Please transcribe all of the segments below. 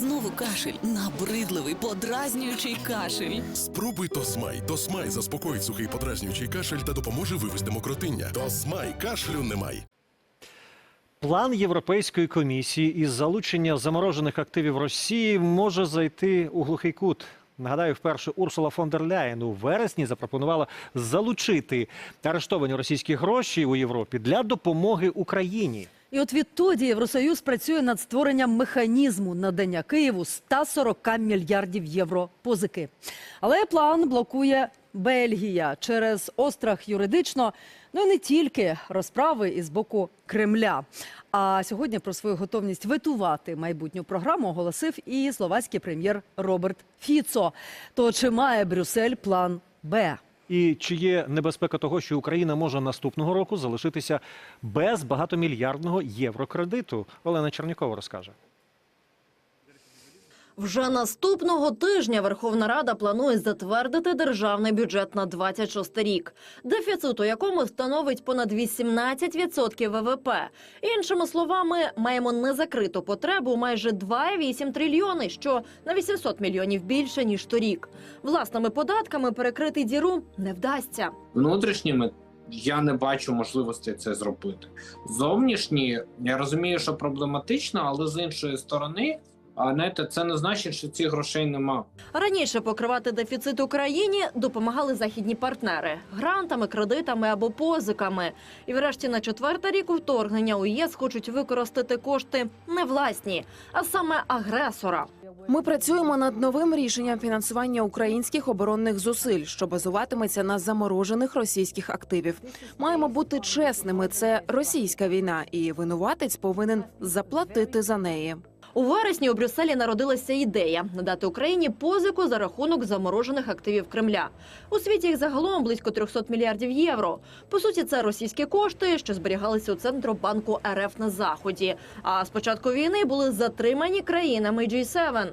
Знову кашель, набридливий, подразнюючий кашель. Спробуй Тосмай. Тосмай заспокоїть сухий подразнюючий кашель та допоможе вивести мокротиння. Тосмай кашлю немає. План Європейської комісії із залучення заморожених активів Росії може зайти у глухий кут. Нагадаю, вперше Урсула фон дер Ляєн у вересні запропонувала залучити арештовані російські гроші у Європі для допомоги Україні. І от відтоді Євросоюз працює над створенням механізму надання Києву 140 мільярдів євро позики. Але план блокує Бельгія через острах юридично, ну і не тільки розправи із боку Кремля. А сьогодні про свою готовність витувати майбутню програму оголосив і словацький прем'єр Роберт Фіцо. То чи має Брюссель план Б? І чи є небезпека того, що Україна може наступного року залишитися без багатомільярдного єврокредиту? Олена Чернікова розкаже. Вже наступного тижня Верховна Рада планує затвердити державний бюджет на 26 рік, дефіцит у якому становить понад 18% ВВП. Іншими словами, маємо незакриту потребу майже 2,8 трильйони, що на 800 мільйонів більше ніж торік. Власними податками перекрити діру не вдасться. внутрішніми я не бачу можливості це зробити. Зовнішні я розумію, що проблематично, але з іншої сторони, а знаєте, це не значить, що цих грошей нема. Раніше покривати дефіцит Україні допомагали західні партнери грантами, кредитами або позиками. І врешті на четвертий рік вторгнення у ЄС хочуть використати кошти не власні, а саме агресора. Ми працюємо над новим рішенням фінансування українських оборонних зусиль, що базуватиметься на заморожених російських активів. Маємо бути чесними. Це російська війна, і винуватець повинен заплатити за неї. У вересні у Брюсселі народилася ідея надати Україні позику за рахунок заморожених активів Кремля. У світі їх загалом близько 300 мільярдів євро. По суті, це російські кошти, що зберігалися у Центробанку РФ на заході. А з початку війни були затримані країнами G7.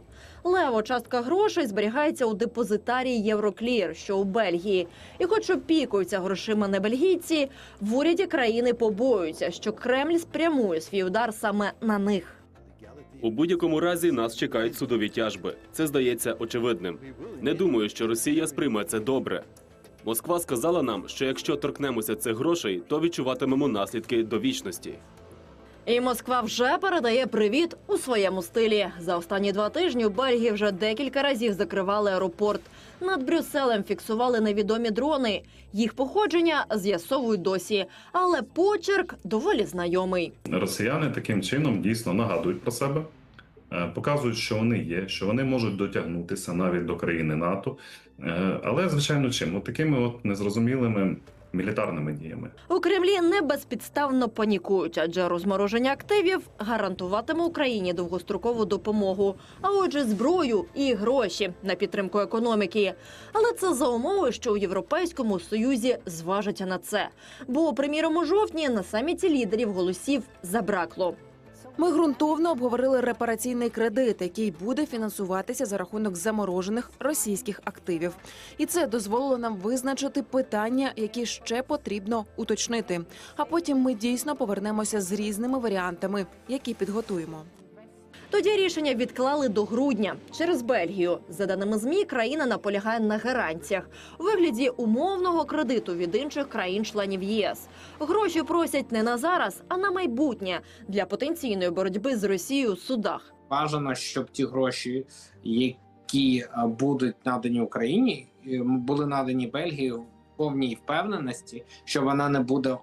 Лево частка грошей зберігається у депозитарії Євроклір, що у Бельгії. І хоч опікуються грошима не бельгійці, в уряді країни побоюються, що Кремль спрямує свій удар саме на них. У будь-якому разі нас чекають судові тяжби. Це здається очевидним. Не думаю, що Росія сприйме це добре. Москва сказала нам, що якщо торкнемося цих грошей, то відчуватимемо наслідки до вічності. І Москва вже передає привіт у своєму стилі. За останні два тижні у Бельгії вже декілька разів закривали аеропорт. Над Брюсселем фіксували невідомі дрони. Їх походження з'ясовують досі, але почерк доволі знайомий. Росіяни таким чином дійсно нагадують про себе, е, показують, що вони є, що вони можуть дотягнутися навіть до країни НАТО. Е, Але, звичайно, чим? От такими от незрозумілими мілітарними діями. У Кремлі не безпідставно панікують, адже розмороження активів гарантуватиме Україні довгострокову допомогу, а отже, зброю і гроші на підтримку економіки. Але це за умови, що у Європейському Союзі зважаться на це. Бо, приміром, у жовтні на саміті лідерів голосів забракло. Ми ґрунтовно обговорили репараційний кредит, який буде фінансуватися за рахунок заморожених російських активів. І це дозволило нам визначити питання, які ще потрібно уточнити. А потім ми дійсно повернемося з різними варіантами, які підготуємо. Тоді рішення відклали до грудня через Бельгію. За даними змі, країна наполягає на гарантіях у вигляді умовного кредиту від інших країн-членів ЄС. Гроші просять не на зараз, а на майбутнє для потенційної боротьби з Росією у судах. Бажано, щоб ті гроші, які е, будуть надані Україні, е, були надані Бельгії в повній впевненості, що вона не буде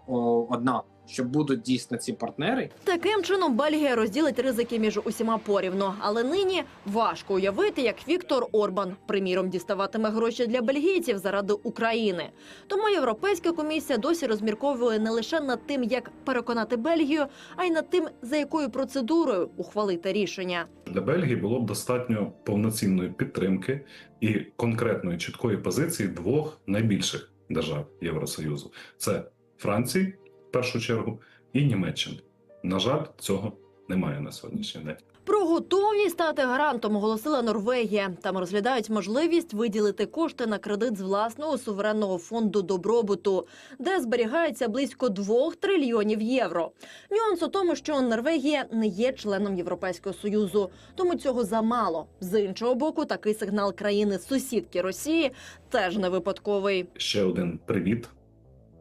одна, що будуть дійсно ці партнери, Таким чином Бельгія розділить ризики між усіма порівну. Але нині важко уявити, як Віктор Орбан, приміром, діставатиме гроші для бельгійців заради України. Тому Європейська комісія досі розмірковує не лише над тим, як переконати Бельгію, а й над тим, за якою процедурою ухвалити рішення. Для Бельгії було б достатньо повноцінної підтримки і конкретної чіткої позиції двох найбільших держав Євросоюзу: це Франції, першу чергу, і Німеччини. На жаль, цього немає на сьогоднішній день. Про готовність стати гарантом оголосила Норвегія. Там розглядають можливість виділити кошти на кредит з власного суверенного фонду добробуту, де зберігається близько 2 трильйонів євро. Нюанс у тому, що Норвегія не є членом Європейського союзу, тому цього замало. З іншого боку, такий сигнал країни сусідки Росії теж не випадковий. ще один привіт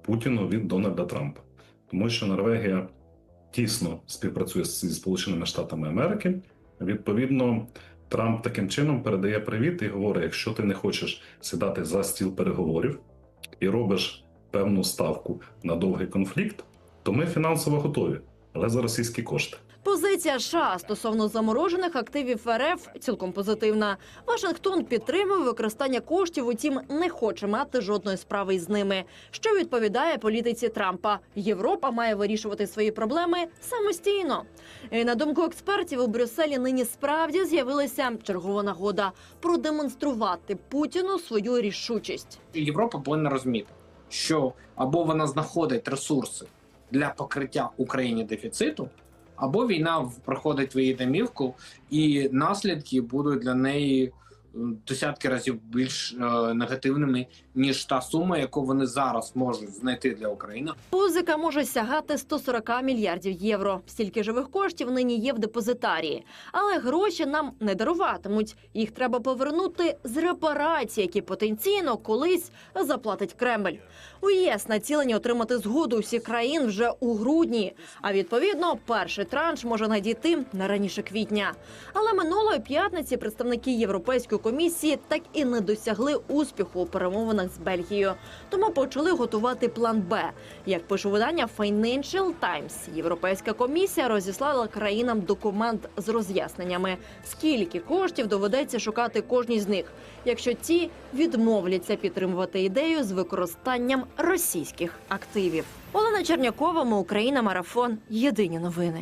Путіну від Дональда Трампа, тому що Норвегія тісно співпрацює зі Сполученими Штатами Америки. Відповідно, Трамп таким чином передає привіт і говорить: якщо ти не хочеш сідати за стіл переговорів і робиш певну ставку на довгий конфлікт, то ми фінансово готові, але за російські кошти. Позиція США стосовно заморожених активів РФ цілком позитивна. Вашингтон підтримує використання коштів, утім не хоче мати жодної справи із ними. Що відповідає політиці Трампа? Європа має вирішувати свої проблеми самостійно. І, на думку експертів, у Брюсселі нині справді з'явилася чергова нагода продемонструвати Путіну свою рішучість. Європа повинна розуміти, що або вона знаходить ресурси для покриття Україні дефіциту, або війна проходить в її домівку, і наслідки будуть для неї десятки разів більш е, негативними ніж та сума, яку вони зараз можуть знайти для України. Позика може сягати 140 мільярдів євро. Стільки живих коштів нині є в депозитарії. Але гроші нам не даруватимуть. Їх треба повернути з репарацій, які потенційно колись заплатить Кремль. У ЄС націлені отримати згоду усіх країн вже у грудні. А відповідно, перший транш може надійти на раніше квітня. Але минулої п'ятниці представники Європейської комісії так і не досягли успіху у перемовинах з Бельгією. Тому почали готувати план Б. Як пише видання Financial Times, Європейська комісія розіслала країнам документ з роз'ясненнями, скільки коштів доведеться шукати кожній з них, якщо ті відмовляться підтримувати ідею з використанням російських активів. Олена Чернякова, ми Україна, марафон. Єдині новини.